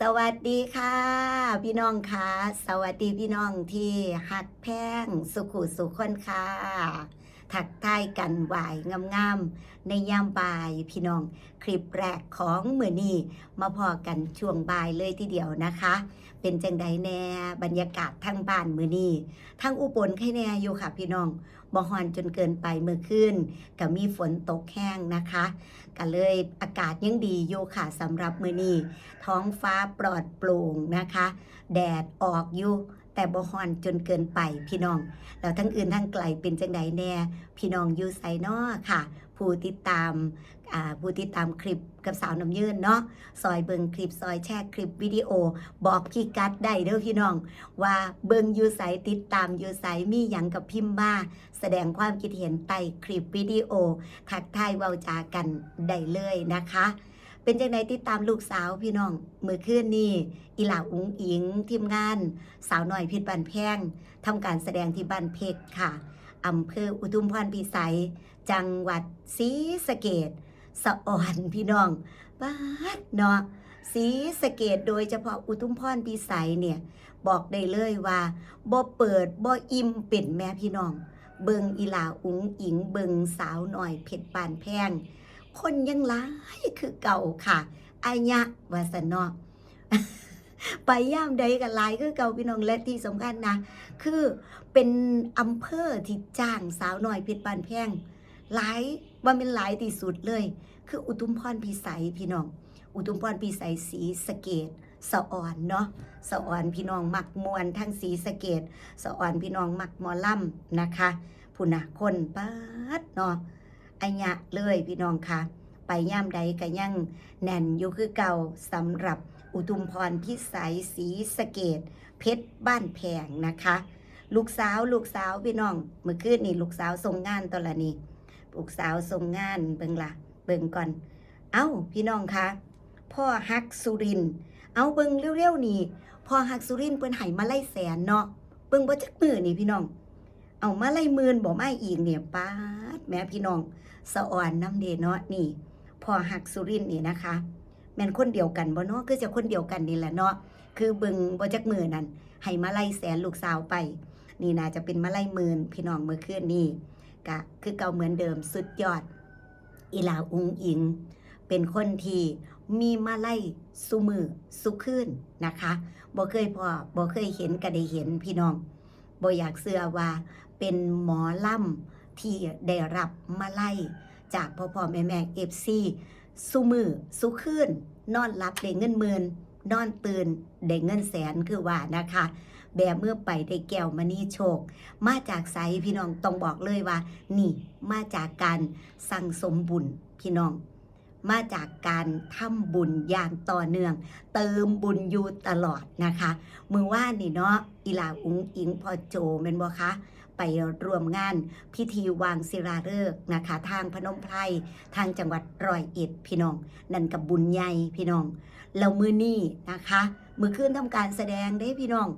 สวัสดีค่ะ พี่น้องค่ะ สวัสดีพี่น้องที่หักแพงสุขุสุขคนค่ะ ถักทายกันหวายงามๆในยามบ่ายพี่น้อง คลิปแรกของมือนี้มาพอกันช่วงบ่ายเลยทีเดียวนะคะ เป็นจังใดแน่บรรยากาศทั้งบ้านมือนี้ทั้งอุบลแค่แน่อยู่ค่ะพี่น้องบ่ฮอนจนเกินไปเมื่อคืนก็มีฝนตกแห้งนะคะก็เลยอากาศยังดีอยู่ค่ะสำหรับมือนี้ท้องฟ้าปลอดโปร่งนะคะ แดดออกอยู่ แต่บ่ฮอนจนเกินไปพี่น้อง แล้วทั้งอื่นทั้งไกลเป็นจังใดแน่พี่น้องอยู่ไซนอค่ะ ผู้ติดตามอ่าผู้ติดตามคลิปกับสาวน้ำยืนเนาะซอยเบิงคลิปซอยแชร์คลิปวิดีโอ บอกพี่กัดได้เด้อพี่น้อง ว่าเบิงยูไสติดตามยูไสมีหยังกับพิมพ์มาแสดงความคิดเห็นใต้คลิปวิดีโอทักทายเว้าจากันได้เลยนะคะ เป็นจังไดติดตามลูกสาวพี่น้องมือคืนนี่อีหลาอุ้งอิงทีมงาน สาวหน่อยพิษบันแพงทำการแสดงที่บ้านเพกค่ะอำเภออุทุมพรพิสัย จังหวัดศรีสะเกดสะอ่อนพี่น้องบ้าดเนาะศรีสะเกดโดยเฉพาะอุทุมพรพิสัยเนี่ยบอกได้เลยว่าบ่เปิดบ่อิ่มเป็นแม่พี่น้อง เบิงอีหลาอุ้งอิงเบิงสาวหน่อยเพชรปานแพง คนยังหลายคือเก่าค่ะอายะวาสนอไปย่ามใดกันหลายคือเก่าพี่น้องและที่สำคัญนะ คือเป็นอำเภอที่จ้างสาวหน่อยเพชรปานแพงหลายว่าเป็นหลายที่สุดเลย คืออุทุมพรพิสัยพี่น้อง อุทุมพรพิสัยสีสะเกดสะอ่อนเนาะสะอ่อนพี่น้องมักมวนทั้งสีสะเกดสะอ่อนพี่น้องมักหมอล่ำนะคะผู้นะคนปัดเนาะ อัญะเลยพี่น้องคะไปย่ามใดก็ยังแน่นอยู่คือเก่าสำหรับอุทุมพรพิสัยสีสเกดเพชรบ้านแพงนะคะ ลูกสาวลูกสาวพี่น้องเมื่อคืนนี่ลูกสาวส่งงานตอนละนี่ลูกสาวส่งงานเบิ่งละเบิ่งก่อน เอ้าพี่น้องคะพ่อฮักสุริน เอาเบิ่งเร็วๆนี่พ่อฮักสุรินเพิ่นให้มาไล่แสนเนาะเบิ่งบ่จักมือนี่พี่น้อง เอามาไล่มื่นบ่มาอีกเนี่ยป้าดแม่พี่น้องสะอ่อนน้ำเดเนาะนี่พอฮักสุรินนี่นะคะ แม่นคนเดียวกันบ่เนาะคือจะคนเดียวกันนี่แหละเนาะคือบิ่งบ่จักมือนั่นให้มาไล่แสนลูกสาวไป นี่น่าจะเป็นมาไล่มื่นพี่น้องเมื่อคืนนี่กะคือเก่าเหมือนเดิมสุดยอด อีลาอุงอิง เป็นคนที่มีมาไล่สุมือสุขึ้นนะคะบ่เคยพอบ่เคยเห็นก็ได้เห็นพี่น้องบ่อยากเชื่อว่า เป็นหมอล่ำที่ได้รับมาไล่ จากพ่อพ่อแม่แม่เอฟซีสุมือสุขึ้น นอนรับได้เงินหมื่นนอนตื่นได้เงินแสนคือว่านะคะ แบบเมื่อไปได้แก้วมณีโชค มาจากไสพี่น้องต้องบอกเลยว่า นี่มาจากการสั่งสมบุญพี่น้อง มาจากการทำบุญอย่างต่อเนื่อง เติมบุญอยู่ตลอดนะคะ มือว่านี่เนาะอีหลาอุงอิงพอโจเป็นบ่คะ ไปรวมงานพิธีวางศิลาฤกษ์นะคะ ทางพนมไพรทางจังหวัดรอยเอ็ดพี่น้อง นั่นกับบุญใหญ่พี่น้องแล้วมือนี่นะคะ มือขึ้นทำการแสดงได้พี่น้อง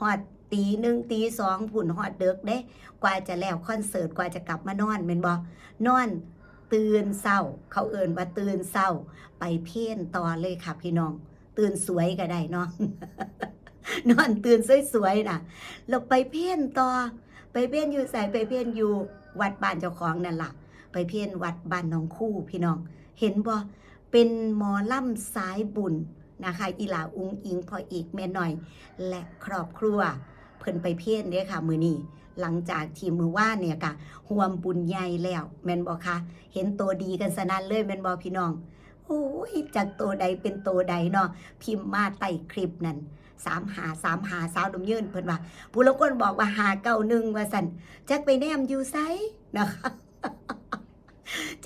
ฮอดตีหนึ่งตีสองผุ่นฮอดเด็กเด้ กว่าจะแล้วคอนเสิร์ตกว่าจะกลับมานอนเป็นบอนอนตื่นเศร้า เขาเอิ่นว่าตื่นเศร้า ไปเพี้ยนต่อเลยค่ะพี่น้อง ตื่นสวยก็ได้เนาะนอนตื่นสวยๆน่ะแล้วไปเพี้ยนต่อ ไปเพี้ยนอยู่ใส่ไปเพี้ยนอยู่วัดบ้านเจ้าของนั่นล่ะ ไปเพี้ยนวัดบ้านน้องคู่พี่น้อง เห็นบ่เป็นหมอล่ำสายบุญนะคะอีหลาอุงอิงพออีกแม่หน่อย และครอบครัว เพิ่นไปเพี้ยนเด้ค่ะ มือนี้หลังจากที่มือว่านเนี่ยค่ะห่วมบุญใหญ่แล้ว แม่นบอกคะเห็นตัวดีกันสนั่นเลยแม่นบอพี่น้องโอ้ยจากตัวใดเป็นตัวใดเนาะพิมพ์มาใต้คลิปนั้น สามหาสามหาสาวดมยืนเพิ่นว่าผู้ละคนบอกว่าหาเก้าหนึ่งว่าสันจักไปแนมอยู่ไซนะคะ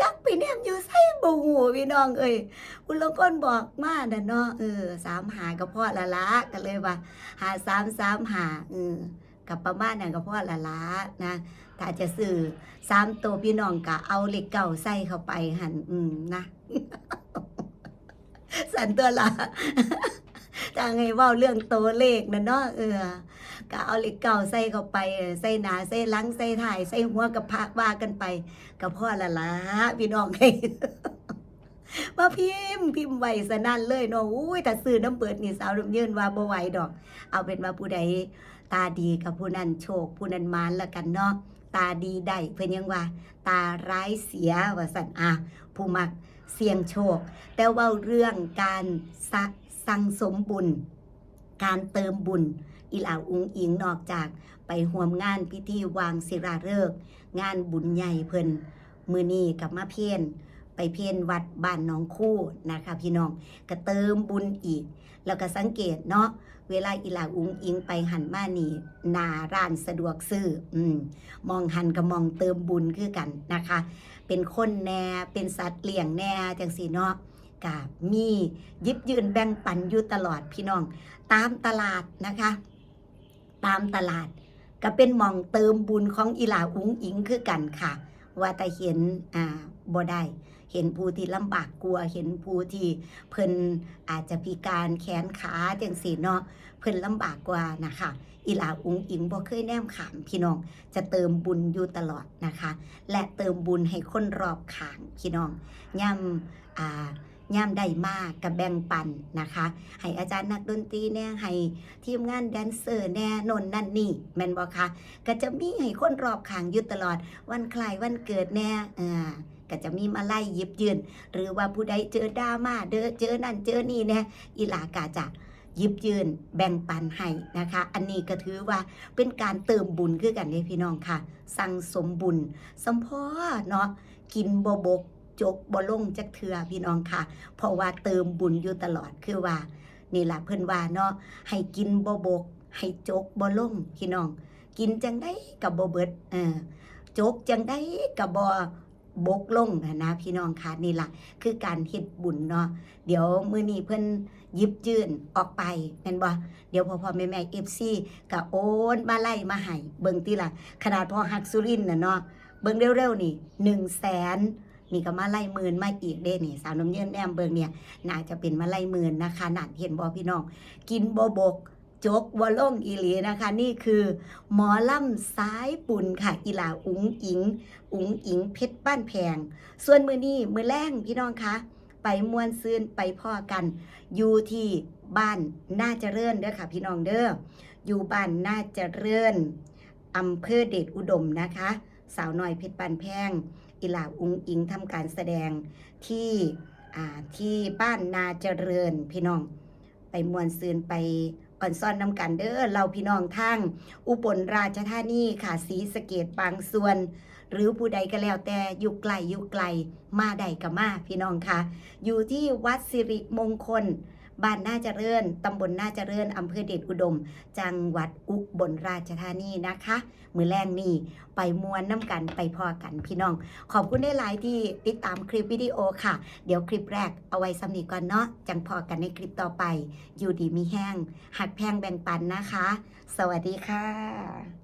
จักไปแนมอยู่ไซบ่หูพี่น้องเอ้ยผู้ละคนบอกมาน่ะเนาะเออสามหาก็พอละละก็เลยว่า หาสามสามหาเออกับประมาณนั้นก็พอละละนะถ้าจะซื้อสามตัวพี่น้องก็เอาเหล็กเก่าใส่เข้าไปหันอืมนะ สันตัวละ ถ้าไงว่าเรื่องตัวเลขนะเนาะเออก็เอาเหล็กเก่าใส่เข้าไปใส่หนาใส่ลังใส่ถ่ายใส่หัวกับพักว่ากันไปก็พอละละพี่น้องให้มาพิมพ์พิมพ์ไว้สนั่นเลยเนาะอุ้ยแต่ซื้อน้ำเปิดนี่สาวน้ำยืนว่าบ่ไหวดอก เอาเป็นว่าผู้ใดตาดีกับผู้นั้นโชค ผู้นั้นมานละกันเนาะตาดีได้เพิ่นยังว่า ตาร้ายเสียว่าสันอะผู้มักเสี่ยงโชค แต่ว่าเรื่องการสะ สั่งสมบุญ การเติมบุญอีหลาอุงอิงนอกจากไปห่วมงานพิธีวางศิลาฤกษ์งานบุญใหญ่เพิ่นมือนีกับมาเพียนไปเพียนวัดบ้านน้องคู่นะคะพี่น้องก็เติมบุญอีก แล้วก็สังเกตเนาะเวลาอีหลาอุงอิงไปหันมานี่นาร้านสะดวกซื้ออืมมองหันกับมองเติมบุญคือกันนะคะ เป็นคนแน่เป็นสัตว์เลี้ยงแน่จังสีเนาะ กับมียิบยืนแบ่งปันอยู่ตลอดพี่น้อง ตามตลาดนะคะ ตามตลาด ก็เป็นมองเติมบุญของอีหลาอุ้งอิงคือกันค่ะ ว่าแต่เห็นอ่าบ่ได้เห็นผู้ที่ลำบากกลัว เห็นผู้ที่เพิ่นอาจจะพิการแขนขาจังสีเนาะเพิ่นลำบากกว่านะคะอีหลาอุงอิงบ่เคยแนมขามพี่น้อง จะเติมบุญอยู่ตลอดนะคะ และเติมบุญให้คนรอบข้างพี่น้องย่ำอ่า ย่ำได้มากกับแบ่งปันนะคะ ให้อาจารย์นักดนตรีแน่ให้ทีมงานแดนเซอร์แน่นนนั่นนี่แม่นบ่คะก็จะมีให้คนรอบข้างอยู่ตลอดวันคล้ายวันเกิดแน่อ่าก็จะมีมาไล่ยิบยืน หรือว่าผู้ใดเจอดราม่าเด้อเจอนั่นเจอนี่แน่อีหลากาจะยิบยืนแบ่งปันให้นะคะ อันนี้ก็ถือว่าเป็นการเติมบุญคือกันเด้พี่น้องค่ะ สั่งสมบุญสมพอเนาะกินบบบก จกบ่ลงจักเทือพี่น้องค่ะ เพราะว่าเติมบุญอยู่ตลอดคือว่า นี่แหละเพิ่นว่าเนาะให้กินบ่บก ให้จกบ่ลงพี่น้อง กินจังได้กับบ่เบิดเออจกจังได้กับบ่บกลงนะนะพี่น้องค่ะนี่ล่ะคือการเฮ็ดบุญเนาะเดี๋ยวมื้อนี้เพิ่นยิบยื่นออกไปแม่นบ่เดี๋ยวพอพอแม่แม่ FC ก็โอนมาไล่มาให้เบิ่งติล่ะขนาดพอฮักสุรินน่ะเนาะเบิ่งเร็วๆนี่1แสน นี่ก็มาไล่หมื่นมาอีกเด้นี่ สาวน้ำเย็นแนมเบิงเนี่ยน่าจะเป็นมาไล่หมื่นนะคะนัดเห็นบอพี่น้อง กินบอบกจกวอล่งอีหลีนะคะ นี่คือ หมอล่ำซ้ายปุ่นค่ะ อีหลาอุ๋งอิง อุ๋งอิงเพชรบ้านแพง ส่วนมือนี้มือแรงพี่น้องคะไปมวนซืนไปพ่อกัน อยู่ที่บ้านน่าเจะเรื่นเด้อค่ะ พี่น้องเด้ออยู่บ้านน่าเจะเรื่นอำเภอเดชอุดมนะคะ สาวน้อยเพชรบ้านแพง อีหลาอุงอิงทำการแสดงที่ที่บ้านนาเจริญพี่น้อง ไปมวนซืนไปอ่อนซ่อนน้ำกันเด้อเราพี่น้องทางอุบลราชธานีค่ะสีสะเกตบางส่วน หรือผู้ใดก็แล้วแต่อยู่ไกลอยู่ไกลมาใดก็มาพี่น้องค่ะ อยู่ที่วัดสิริมงคล บ้านน่าเจริญตำบลน่าเจริญอำเภอเดชอุดม จังหวัดอุบลราชธานีนะคะ มือแรงนี่ไปมวนน้ำกันไปพอกันพี่น้อง ขอบคุณได้หลายที่ติดตามคลิปวิดีโอค่ะ เดี๋ยวคลิปแรกเอาไว้สำนีก่อนเนาะจังพอกันในคลิปต่อไป อยู่ดีมีแห้งหักแพงแบ่งปันนะคะ สวัสดีค่ะ